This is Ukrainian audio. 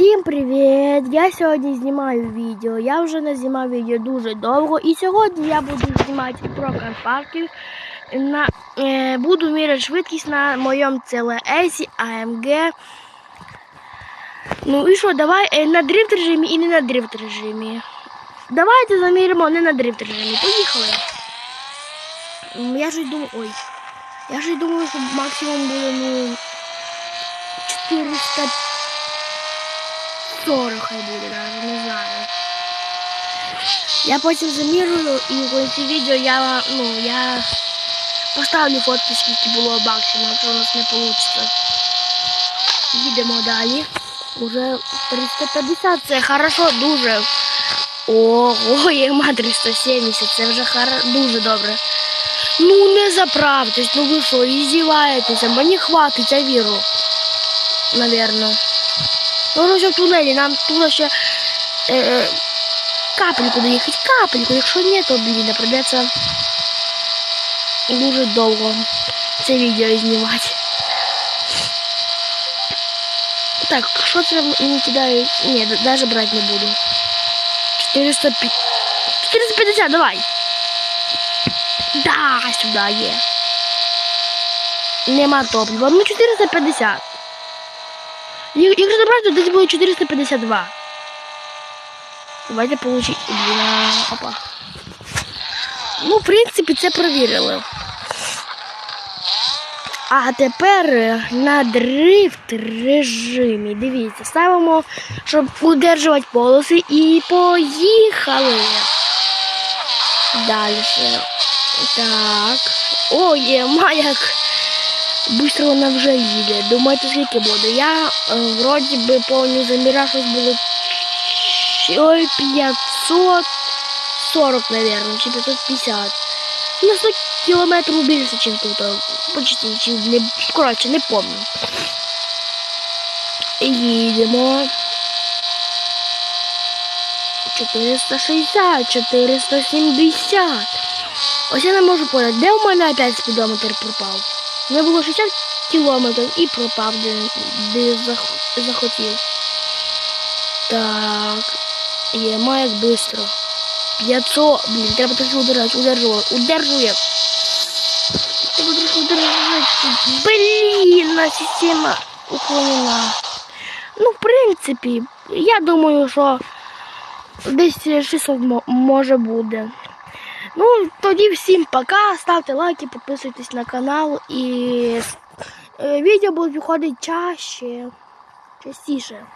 Всім привіт! Я сьогодні знімаю відео. Я вже не знімав відео дуже довго. І сьогодні я буду знімати про Карпатів. На, е, буду міряти швидкість на моєму CLS AMG. Ну і що, давай е, на дрифт режимі і не на дрифт режимі. Давайте заміримо не на дрифт режимі. Поїхали. Я ж думаю. Ой. Я ж думаю, що максимум буде ну 400 40 хай буде навіть, не знаю. Я потім замірюю і в кінці відео я, ну, я поставлю фотки, скільки було максимум, якщо у нас не вийде. Їдемо далі. Уже 350, це хорошо, дуже. Ого, єма 370, це вже хоро... дуже добре. Ну не заправтесь, ну ви що, іздіваєтеся, мені хватить, я вірю. Наверно. Ну, ось в тунелі, нам тут ще е, е, капельку доїхати, капельку. Якщо ні, то, блін, придеться дуже довго це відео знімати. Так, що це мені кидають? Ні, навіть брати не буду. 450. 450, давай. Да, сюди є. Нема топлива. Ну 450. Якщо забрати, то десь буде 452. Давайте получить. Бля, опа. Ну, в принципі, це провірили. А тепер на дрифт режимі. Дивіться, ставимо, щоб удержувати полоси і поїхали. Далі. Так. О, є маяк. Быстро вона вже їде. Думаєте, скільки буде? Я е, вроді би повні заміра щось було ой, 540, наверное, чи 550. На 100 кілометрів більше, ніж тут. Почти, чи не, коротше, не пам'ятаю. Їдемо. 460, 470. Ось я не можу поняти, де у мене опять спідометр пропав? Мене було 60 кілометрів і пропав, де, де зах- захотів. Так. Є, маяк быстро. 500. Блін, треба трохи удержати, удержую. Удержує. Треба трохи удержати. Блін, система уклонена. Ну, в принципі, я думаю, що десь 600 мо- може буде. Ну, тоді всім пока. Ставте лайки, підписуйтесь на канал і е, відео будуть виходити чаще, частіше.